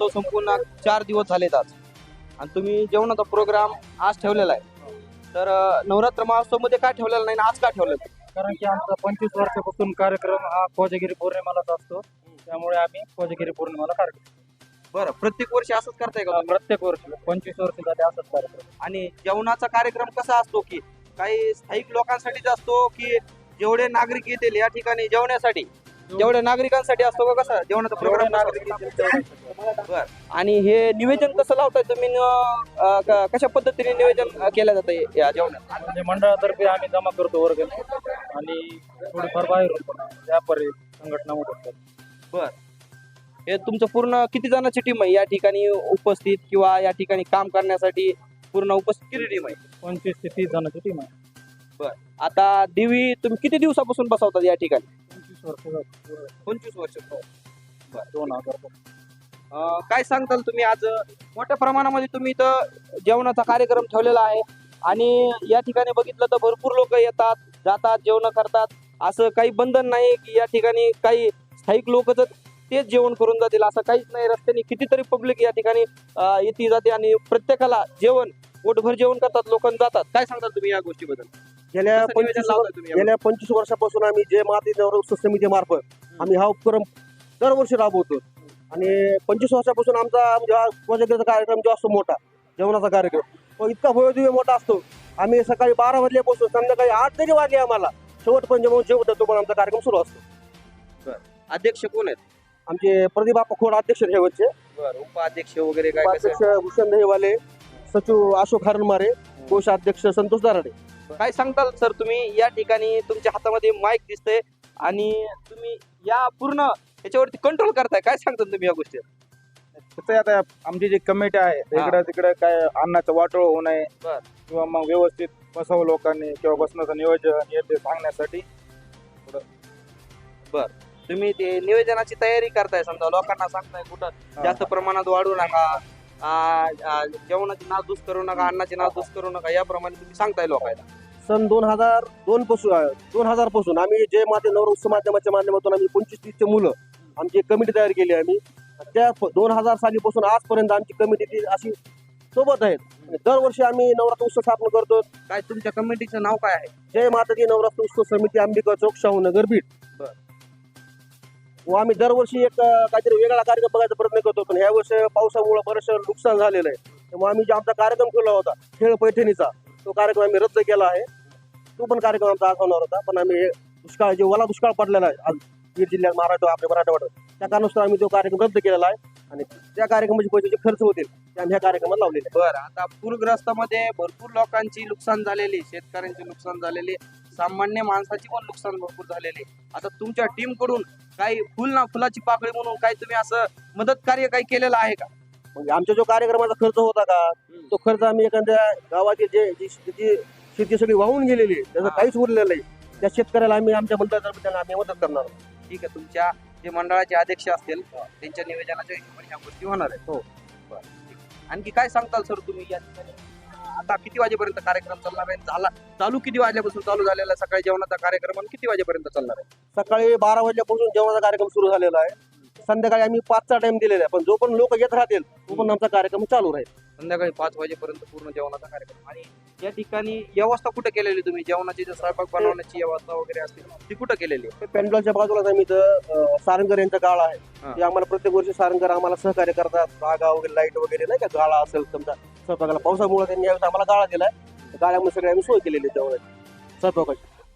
महोत्सव संपूर्ण चार दिवस झालेत आज. आणि तुम्ही जेवणाचा प्रोग्राम आज ठेवलेला आहे. तर नवरात्र महोत्सवमध्ये काय ठेवलेला नाही आणि आज का ठेवलेलं? कारण की आमचा पंचवीस वर्षापासून कार्यक्रम हा कोजागिरी पौर्णिमालाच असतो. त्यामुळे आम्ही कोजागिरी पौर्णिमाला कार्यक्रम बरं प्रत्येक वर्षी असंच करताय का? प्रत्येक वर्षी पंचवीस वर्ष झाले असंच कार्यक्रम. आणि जेवणाचा कार्यक्रम कसा असतो की काही स्थायिक लोकांसाठीच असतो की जेवढे नागरिक येतील या ठिकाणी जेवण्यासाठी? जेवढ्या नागरिकांसाठी असतो का कसा? जेवणाचा प्रोग्राम नागरिक बर. आणि हे निवेदन कसं लावताय तुम्ही? न- अं, क- कशा पद्धतीने निवेदन केलं जातं या जेवणात? म्हणजे मंडळातर्फे आम्ही जमा करतो वर्ग आणि थोडीफार बाहेरून पण व्यापारी संघटना मदत करतो बर. हे तुमचं पूर्ण किती जणांची टीम आहे? या ठिकाणी उपस्थित किंवा या ठिकाणी काम करण्यासाठी पूर्ण उपस्थित किती टीम आहे? पंचवीस ते तीस जणांची टीम आहे. आता देवी तुम्ही किती दिवसापासून बसवतात या ठिकाणी? पंचवीस वर्ष पंचवीस हो. दोन हजार काय सांगताल तुम्ही आज? मोठ्या प्रमाणामध्ये तुम्ही इथं जेवणाचा कार्यक्रम ठेवलेला आहे आणि या ठिकाणी बघितलं तर भरपूर लोक येतात जातात जेवण करतात. असं काही बंधन नाही की या ठिकाणी काही स्थायिक लोक जर तेच जेवण करून जातील असं काहीच नाही. रस्त्याने कितीतरी पब्लिक या ठिकाणी येते जाते आणि प्रत्येकाला जेवण पोटभर जेवण करतात लोक जातात. काय सांगतात तुम्ही या गोष्टीबद्दल? गेल्या पंचवीस? गेल्या पंचवीस वर्षापासून आम्ही जय माती नवरोत्सव समितीमार्फत आम्ही हा उपक्रम दरवर्षी राबवतो. आणि पंचवीस वर्षापासून आमचा म्हणजे कार्यक्रम जो असतो मोठा जेवणाचा कार्यक्रम तो इतका भव्यदिव्य मोठा असतो. आम्ही सकाळी बारा वाजल्यापासून संध्याकाळी आठ तरी वाजले आम्हाला. शेवट पण जेवण जेवण तो पण आमचा कार्यक्रम सुरू असतो. अध्यक्ष कोण आहेत? आमचे प्रदीप खोड अध्यक्ष बरं. उपाध्यक्ष वगैरे काय भूषण दहीवाले सचिव अशोक हरणमारे कोषाध्यक्ष संतोष दाराडे. काय सांगताल सर तुम्ही? या ठिकाणी तुमच्या हातामध्ये माईक दिसतंय आणि तुम्ही या पूर्ण याच्यावरती कंट्रोल करताय. काय सांगताल तुम्ही या गोष्टी कसं आहे आता आमची जी कमिटी आहे. इकडे तिकडे काय अन्नाचं वाटोळ होऊ नये बर. किंवा मग व्यवस्थित बसावं लोकांनी किंवा बसण्याचं नियोजन हे ते सांगण्यासाठी तुम्ही ते नियोजनाची तयारी करताय समजा. लोकांना सांगताय कुठं जास्त प्रमाणात वाढू नका. जेवणाची नासधूस करू नका अन्नाची नासधूस करू नका याप्रमाणे तुम्ही सांगताय लोकांना. सन दोन हजार दोन पासून दोन हजारपासून आम्ही जय माते नवरोत्सव माध्यमाच्या माध्यमातून आम्ही पंचवीस तीसचे मुलं आमची एक कमिटी तयार केली आम्ही. त्या दोन हजार सालीपासून आजपर्यंत आमची कमिटी ती अशी सोबत आहेत. दरवर्षी आम्ही नवरात्र उत्सव स्थापन करतो. काय तुमच्या कमिटीचं नाव काय आहे? जय माताजी नवरात्र उत्सव समिती अंबिका चौक शाहूनगर बीड. बर. व आम्ही दरवर्षी एक काहीतरी वेगळा कार्यक्रम बघायचा प्रयत्न करतो पण ह्या वर्षी पावसामुळे बरंचसं नुकसान झालेलं आहे. त्यामुळे आम्ही जे आमचा कार्यक्रम केला होता खेळ पैठणीचा तो कार्यक्रम आम्ही रद्द केला आहे. तो पण कार्यक्रम आमचा आज होणार होता पण आम्ही हे दुष्काळ जे ओला दुष्काळ पडलेला आहे आज बीड जिल्ह्यात महाराष्ट्र आपल्या मराठवाड्यात त्या कारणास्तव आम्ही तो कार्यक्रम रद्द केलेला आहे आणि त्या कार्यक्रमाचे पैसे जे खर्च होतील ते आम्ही ह्या कार्यक्रमात लावलेले बरं आता पूरग्रस्तामध्ये भरपूर लोकांची नुकसान झालेली शेतकऱ्यांचे नुकसान झालेले सामान्य माणसाची पण नुकसान भरपूर झालेले. आता तुमच्या टीमकडून काही फुल ना फुलाची पाकळी म्हणून काही तुम्ही असं मदत कार्य काही केलेलं आहे का म्हणजे आमच्या जो कार्यक्रमाचा खर्च होता का तो खर्च आम्ही एखाद्या गावाची जे जी जी शेती सगळी वाहून गेलेली आहे त्याचं. काहीच उरलेलं नाही त्या शेतकऱ्याला आम्ही आमच्या मंडळातर्फे त्यांना आम्ही मदत करणार आहोत. ठीक आहे तुमच्या जे मंडळाचे अध्यक्ष असतील त्यांच्या निवेदनाच्या हिशोबाने ह्या गोष्टी होणार आहेत हो. आणखी काय सांगताल सर तुम्ही या ठिकाणी आता किती वाजेपर्यंत कार्यक्रम चालणार आहे? झाला चालू किती वाजल्यापासून चालू झालेला आहे? सकाळी जेवणाचा कार्यक्रम आणि किती वाजेपर्यंत चालणार आहे? सकाळी बारा वाजल्यापासून जेवणाचा कार्यक्रम सुरू झालेला आहे. संध्याकाळी आम्ही पाचचा टाइम दिलेला आहे. पण जो पण लोक येत राहतील तो पण आमचा कार्यक्रम चालू राहील. संध्याकाळी पाच वाजेपर्यंत पूर्ण जेवणाचा कार्यक्रम. आणि या ठिकाणी व्यवस्था कुठे केलेली तुम्ही? जेवणाची जे स्वयंपाक बनवण्याची व्यवस्था वगैरे असते ती कुठं केलेली आहे? पेंडॉलच्या बाजूलाच आम्ही इथं सारंगर यांचा गाळा. आहे. ते आम्हाला प्रत्येक वर्षी सारंगर आम्हाला सहकार्य करतात. जागा वगैरे लाइट वगैरे नाही का? गाळा असेल समजा. स्वयंपाकाला. पावसामुळे त्यांनी यावेळेस आम्हाला गाळा दिला गाळ्यामुळे गाळ्यामध्ये आम्ही सोय केलेली आहे जेवणाची स्वयंपाकाची.